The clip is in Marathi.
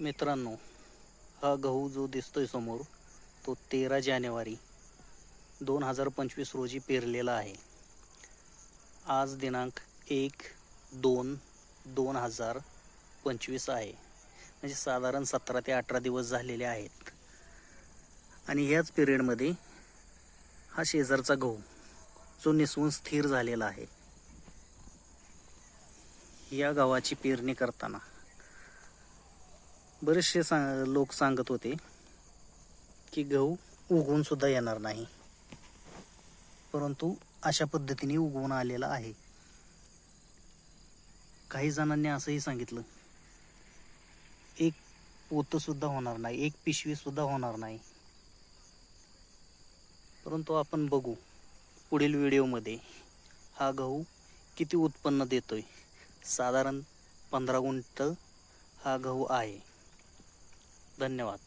मित्रांनो हा गहू जो दिसतोय समोर तो तेरा जानेवारी दोन हजार पंचवीस रोजी पेरलेला आहे. आज दिनांक एक दोन दोन हजार पंचवीस आहे. म्हणजे साधारण सतरा ते अठरा दिवस झालेले आहेत. आणि ह्याच पिरियडमध्ये हा शेजारचा गहू जो निसवून स्थिर झालेला आहे या गव्हाची पेरणी करताना बरेचसे सांग लोक सांगत होते की गहू उगवून सुद्धा येणार नाही. परंतु अशा पद्धतीने उगवून आलेला आहे. काही जणांनी असंही सांगितलं. एक पोतंसुद्धा होणार नाही एक पिशवीसुद्धा होणार नाही. परंतु आपण बघू पुढील व्हिडिओमध्ये हा गहू किती उत्पन्न देतोय. साधारण पंधरा गुंट हा गहू आहे. धन्यवाद.